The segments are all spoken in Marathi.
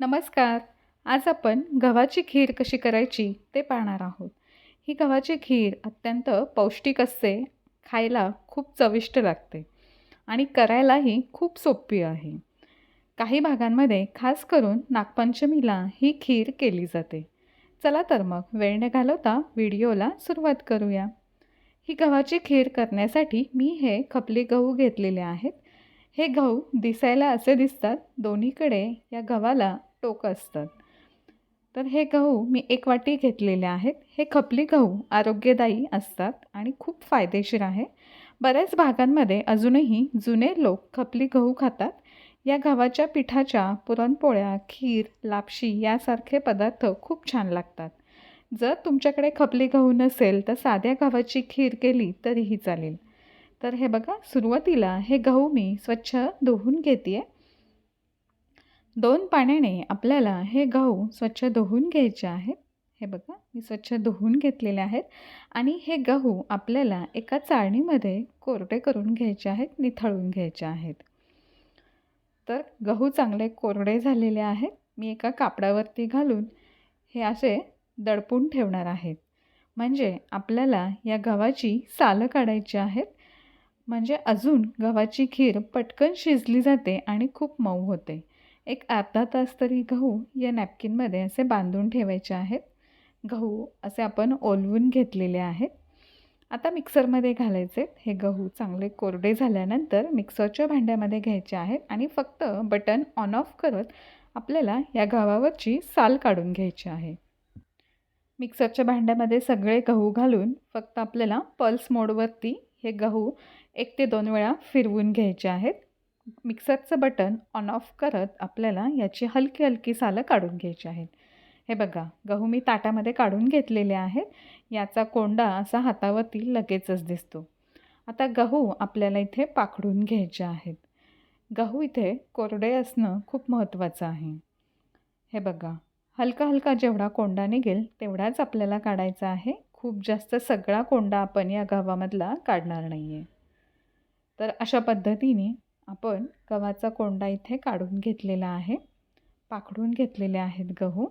नमस्कार. आज आपण गव्हाची खीर कशी करायची ते पाहणार आहोत. ही गव्हाची खीर अत्यंत पौष्टिक असते खायला खूप चविष्ट लागते आणि करायलाही खूप सोपी आहे. काही भागांमध्ये खास करून नागपंचमीला ही खीर केली जाते. चला तर मग वेळ न घालवता व्हिडिओला सुरुवात करूया. ही गव्हाची खीर करण्यासाठी मी हे खपली गहू घेतलेले आहेत. हे गहू दिसायला असे दिसतात दोन्हीकडे या गव्हाला टोक असतात. तर हे गहू मी एक वाटी घेतलेले आहेत. हे खपली गहू आरोग्यदायी असतात आणि खूप फायदेशीर आहे. बऱ्याच भागांमध्ये अजूनही जुने लोक खपली गहू खातात. या गव्हाच्या पिठाच्या पुरणपोळ्या खीर लापशी यासारखे पदार्थ खूप छान लागतात. जर तुमच्याकडे खपली गहू नसेल तर साध्या गव्हाची खीर केली तरीही चालेल. तर हे बघा सुरुवातीला हे गहू मी स्वच्छ धुवून घेते आहे दोन पाण्याने आपल्याला हे गहू स्वच्छ धुवून घ्यायचे आहेत हे बघा मी स्वच्छ धुवून घेतलेले आहेत आणि हे गहू आपल्याला एका चाळणीमध्ये कोरडे करून घ्यायचे आहेत निथळून घ्यायचे आहेत. तर गहू चांगले कोरडे झालेले आहेत. मी एका कापडावरती घालून हे असे दडपून ठेवणार आहेत म्हणजे आपल्याला या गव्हाची सालं काढायची आहेत. म्हणजे अजून गव्हाची खीर पटकन शिजली जाते आणि खूप मऊ होते. एक अर्धा तास तरी गहू या नॅपकिनमध्ये असे बांधून ठेवायचे आहेत. गहू असे आपण ओलवून घेतलेले आहेत. आता मिक्सरमध्ये घालायचे. हे गहू चांगले कोरडे झाल्यानंतर मिक्सरच्या भांड्यामध्ये घ्यायचे आहेत आणि फक्त बटन ऑन ऑफ करत आपल्याला या गव्हावरची साल काढून घ्यायची आहे. मिक्सरच्या भांड्यामध्ये सगळे गहू घालून फक्त आपल्याला पल्स मोडवरती हे गहू एक ते दोन वेळा फिरवून घ्यायचे आहेत. मिक्सरचं बटन ऑन ऑफ करत आपल्याला याची हलकी हलकी सालं काढून घ्यायची आहेत. हे बघा गहू मी ताटामध्ये काढून घेतलेले आहेत. याचा कोंडा असा हातावरती लगेचच दिसतो. आता गहू आपल्याला इथे पाखडून घ्यायचे आहेत. गहू इथे कोरडे असणं खूप महत्त्वाचं आहे. हे बघा हलका हलका जेवढा कोंडा निघेल तेवढाच आपल्याला काढायचा आहे. खूप जास्त सगळा कोंडा आपण या गव्हामधला काढणार नाही आहे तर अशा पद्धतीने आपण गव्हाचा कोंडा इथे काढून घेतलेला आहे. पाखडून घेतलेले आहेत गहू.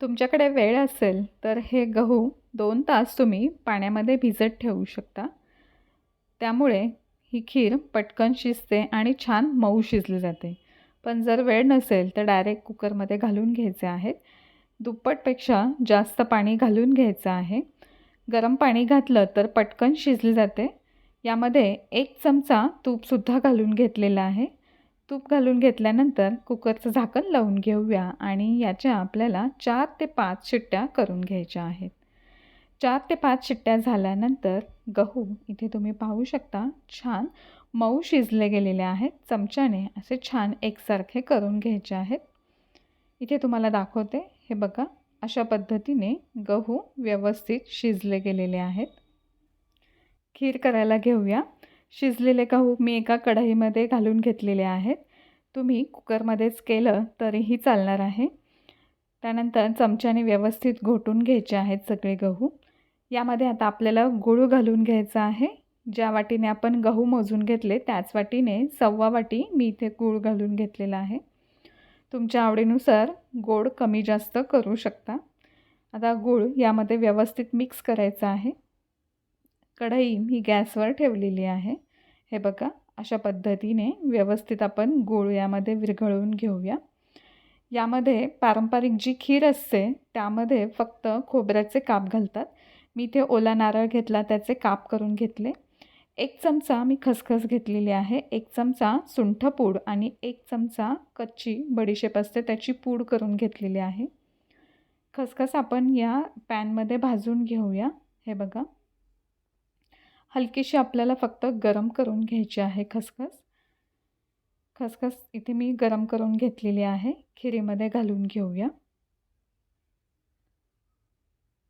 तुमच्याकडे वेळ असेल तर हे गहू दोन तास तुम्ही पाण्यामध्ये भिजत ठेवू शकता. त्यामुळे ही खीर पटकन शिजते आणि छान मऊ शिजली जाते. पण जर वेळ नसेल तर डायरेक्ट कुकरमध्ये घालून घ्यायचे आहेत. दुप्पटपेक्षा जास्त पाणी घालून घ्यायचं आहे. गरम पाणी घातलं तर पटकन शिजली जाते. यामध्ये एक चमचा तूपसुद्धा घालून घेतलेला आहे. तूप घालून घेतल्यानंतर कुकरचं झाकण लावून घेऊया आणि याच्या आपल्याला चार ते पाच शिट्ट्या करून घ्यायच्या आहेत. चार ते पाच शिट्ट्या झाल्यानंतर गहू इथे तुम्ही पाहू शकता छान मऊ शिजले गेलेले आहेत. चमच्याने असे छान एकसारखे करून घ्यायचे आहेत. इथे तुम्हाला दाखवते हे बघा अशा पद्धतीने गहू व्यवस्थित शिजले गेलेले आहेत. खीर करायला घेऊया. शिजलेले गहू मी एका कढईमध्ये घालून घेतलेले आहेत. तुम्ही कुकरमध्येच केलं तरीही चालणार आहे. त्यानंतर चमच्याने व्यवस्थित घोटून घ्यायचे आहेत सगळे गहू. यामध्ये आता आपल्याला गूळ घालून घ्यायचा आहे. ज्या वाटीने आपण गहू मोजून घेतले त्याच वाटीने सव्वा वाटी मी इथे गूळ घालून घेतलेला आहे. तुमच्या आवडीनुसार गोड कमी जास्त करू शकता. आता गूळ यामध्ये व्यवस्थित मिक्स करायचं आहे. कढई मी गॅसवर ठेवलेली आहे. हे बघा अशा पद्धतीने व्यवस्थित आपण गूळ यामध्ये विरघळवून घेऊया. यामध्ये पारंपरिक जी खीर असते त्यामध्ये फक्त खोबऱ्याचे काप घालतात. मी इथे ओला नारळ घेतला त्याचे काप करून घेतले. एक चमचा मी खसखस घेतलेली आहे. एक चमचा सुंठ पूड आणि एक चमचा कच्ची बडीशेप असते त्याची पूड करून घेतलेली आहे. खसखस आपण या पॅनमध्ये भाजून घेऊया. हे बघा. हलकीशी आपल्याला फक्त गरम करून घ्यायची आहे खसखस. खसखस इथे मी गरम करून घेतलेली आहे. खिरीमध्ये घालून घेऊया.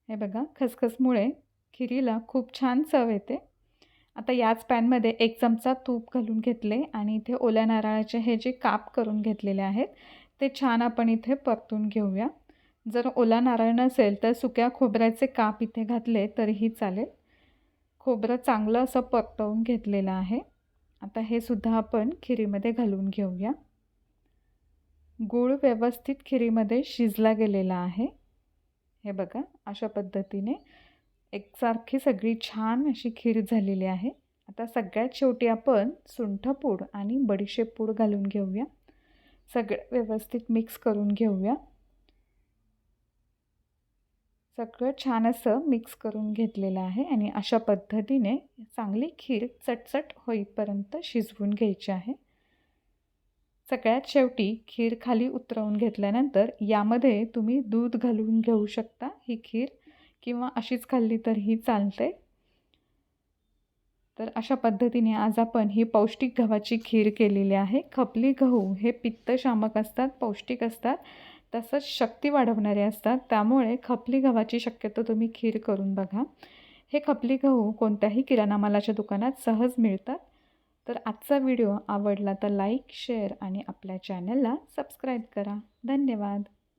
हे बघा खसखसमुळे खिरीला खूप छान चव येते. आता याच पॅनमध्ये एक चमचा तूप घालून घेतले आणि इथे ओल्या नारळाचे हे जे काप करून घेतलेले आहेत ते छान आपण इथे परतून घेऊया. जर ओला नारळ नसेल तर सुक्या खोबऱ्याचे काप इथे घातले तरीही चालेल. खोबरं चांगलं असं परतवून घेतलेलं आहे. आता हे सुद्धा आपण खिरीमध्ये घालून घेऊया. गूळ व्यवस्थित खिरीमध्ये शिजला गेलेला आहे. हे बघा अशा पद्धतीने एकसारखी सगळी छान अशी खीर झालेली आहे. आता सगळ्यात शेवटी आपण सुंठपूड आणि बडीशेप पूड घालून घेऊया. सगळं व्यवस्थित मिक्स करून घेऊया. सगळं छान असं मिक्स करून घेतलेलं आहे आणि अशा पद्धतीने चांगली खीर चटचट होईपर्यंत शिजवून घ्यायची आहे. सगळ्यात शेवटी खीर खाली उतरवून घेतल्यानंतर यामध्ये तुम्ही दूध घालून घेऊ शकता ही खीर किंवा अशीच खाल्ली तरीही चालते. तर अशा पद्धतीने आज आपण ही पौष्टिक गव्हाची खीर केलेली आहे. खपली गहू हे पित्तशामक असतात पौष्टिक असतात. तसंच शक्ती वाढवणारे असतात. त्यामुळे खपली गव्हाची शक्यतो तुम्ही खीर करून बघा. हे खपली गहू कोणत्याही किराणा मालाच्या दुकानात सहज मिळतात. तर आजचा व्हिडिओ आवडला तर लाईक शेअर आणि आपल्या चॅनलला सबस्क्राईब करा. धन्यवाद.